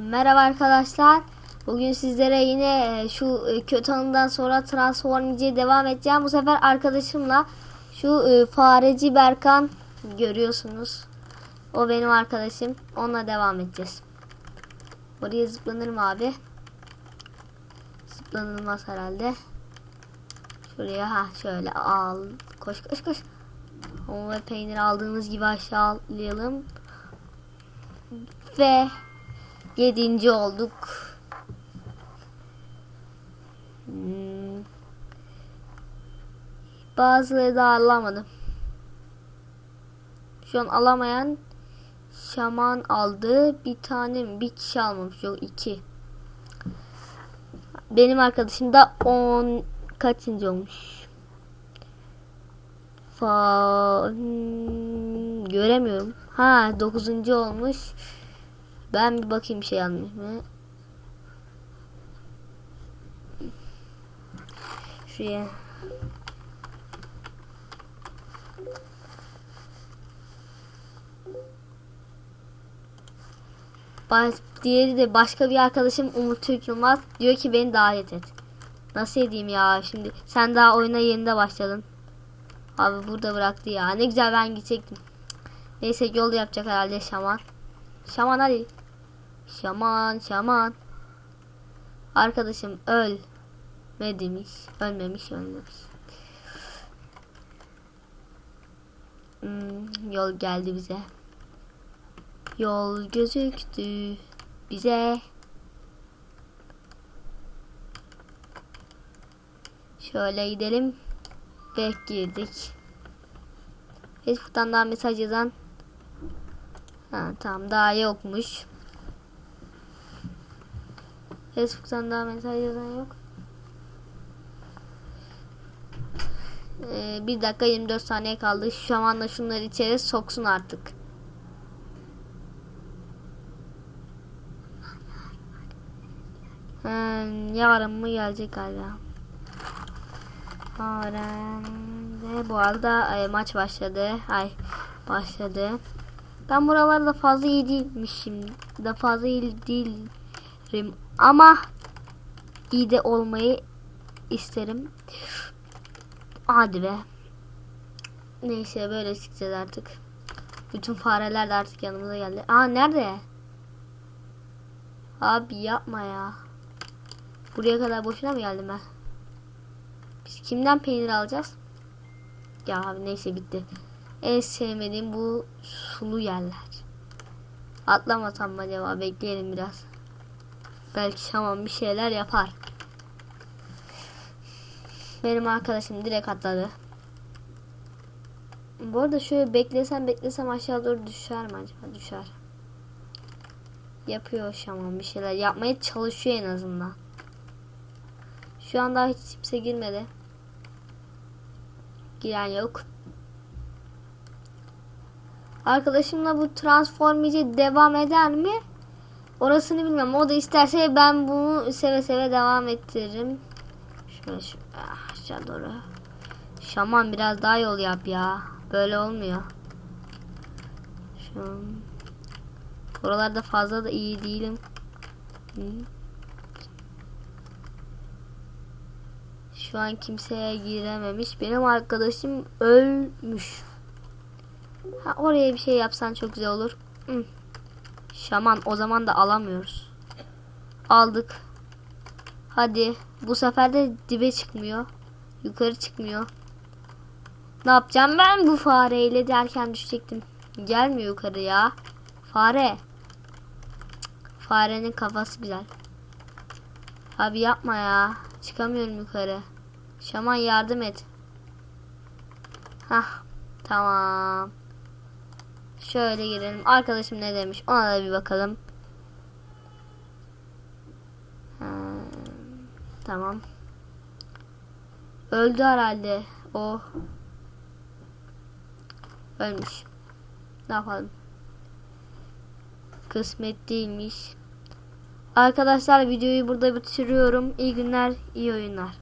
Merhaba arkadaşlar. Bugün sizlere yine e, şu e, kötü anından sonra Transformici'ye devam edeceğim. Bu sefer arkadaşımla şu e, fareci Berkan görüyorsunuz. O benim arkadaşım. Onunla devam edeceğiz. Buraya zıplanır abi? Zıplanılmaz herhalde. Şuraya ha şöyle al. Koş koş koş. O ve peynir aldığımız gibi aşağı atlayalım. Ve Yedinci olduk. Hmm. Bazıları da alamadım. Şu an alamayan şaman aldı. Bir tane? Bir kişi almamış. Yok iki. Benim arkadaşım da on kaçıncı olmuş? Fa hmm, göremiyorum. Ha dokuzuncu olmuş. Ben bir bakayım şey yanlış mı? Şuraya. Baş, diğeri de başka bir arkadaşım Umut Türk Yılmaz diyor ki beni davet et. Nasıl edeyim ya şimdi sen daha oyuna yerinde başladın. Abi burada bıraktı ya ne güzel ben gidecektim. Neyse yol yapacak herhalde şaman. Şaman hadi. Şaman şaman. Arkadaşım öl. Ne demiş? Ölmemiş ölmemiş. Hmm, yol geldi bize. Yol gözüktü bize. Şöyle gidelim. Ve girdik. Facebook'tan daha mesaj yazan. Ha, tamam daha yokmuş. Facebook'tan daha mesaj yazan yok. Ee, bir dakika 24 saniye kaldı. Şu anda şunları içeri soksun artık. Hmm, yarın mı gelecek galiba. Yarın ve bu arada ay, maç başladı. Ay başladı. Ben buralarda fazla iyi değilmişim. Da fazla iyi değilim. Ama iyi de olmayı isterim. Hadi be. Neyse böyle çıkacağız artık. Bütün fareler de artık yanımıza geldi. Aa nerede? Abi yapma ya. Buraya kadar boşuna mı geldim ben? Biz kimden peynir alacağız? Ya abi neyse bitti. En sevmediğim bu sulu yerler. Atlamasam mı acaba? Bekleyelim biraz. Belki Şaman bir şeyler yapar. Benim arkadaşım direkt atladı. Bu arada şöyle beklesem beklesem aşağı doğru düşer mi acaba? Düşer. Yapıyor Şaman bir şeyler. Yapmaya çalışıyor en azından. Şu an daha hiç kimse girmedi. Giren yok. Arkadaşımla bu transformici devam eder mi? Orasını bilmem. O da isterse ben bunu seve seve devam ettiririm. Şöyle şu ah, aşağı doğru. Şaman biraz daha yol yap ya. Böyle olmuyor. Şu Oralarda fazla da iyi değilim. Şu an kimseye girememiş. Benim arkadaşım ölmüş. Ha, oraya bir şey yapsan çok güzel olur. Hı. Şaman o zaman da alamıyoruz. Aldık. Hadi. Bu sefer de dibe çıkmıyor. Yukarı çıkmıyor. Ne yapacağım ben bu fareyle derken düşecektim. Gelmiyor yukarı ya. Fare. Farenin kafası güzel. Abi yapma ya. Çıkamıyorum yukarı. Şaman yardım et. Hah. Tamam. Şöyle girelim. Arkadaşım ne demiş? Ona da bir bakalım. Ha, tamam. Öldü herhalde. O. Ölmüş. Ne yapalım? Kısmet değilmiş. Arkadaşlar videoyu burada bitiriyorum. İyi günler, iyi oyunlar.